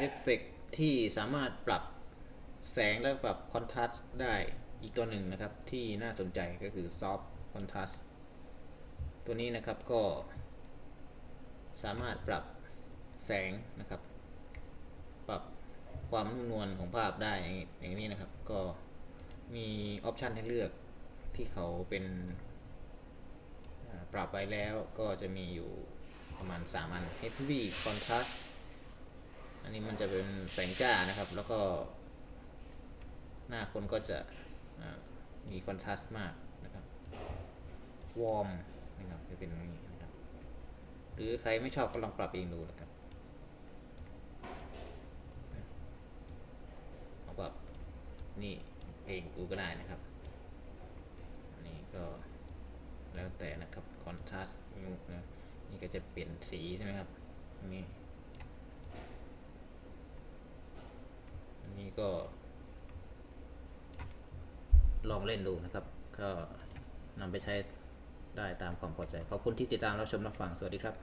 เอฟเฟกต์ที่สามารถปรับแสงและปรับคอนทราสต์ได้อีกตัวหนึ่งนะครับ ที่น่าสนใจก็คือ Soft Contrast ตัวนี้นะครับก็สามารถปรับแสงนะครับ ปรับความนุ่มนวลของภาพได้อย่างนี้อย่างนี้นะครับ ก็มีออปชันให้เลือกที่เขาเป็นปรับไว้แล้วก็จะมีอยู่ประมาณ 3 อัน Heavy Contrast อันนี้มันจะเป็นแสงจ้านะครับ แล้วก็ หน้าคนก็จะมีคอนทราสต์มากนะครับวอร์มนะครับจะเป็นอย่างนี้นะครับ หรือใครไม่ชอบก็ลองปรับเองดูนะครับเอาแบบนี่เพลงกูก็ได้นะครับอันนี้ก็แล้วแต่นะครับคอนทราสต์นะนี่ก็จะเปลี่ยนสีใช่ไหมครับนนี้อัน นี้ก็ ลองเล่นดูนะครับ ก็นำไปใช้ได้ตามความพอใจ ขอบคุณที่ติดตามรับชมรับฟัง สวัสดีครับ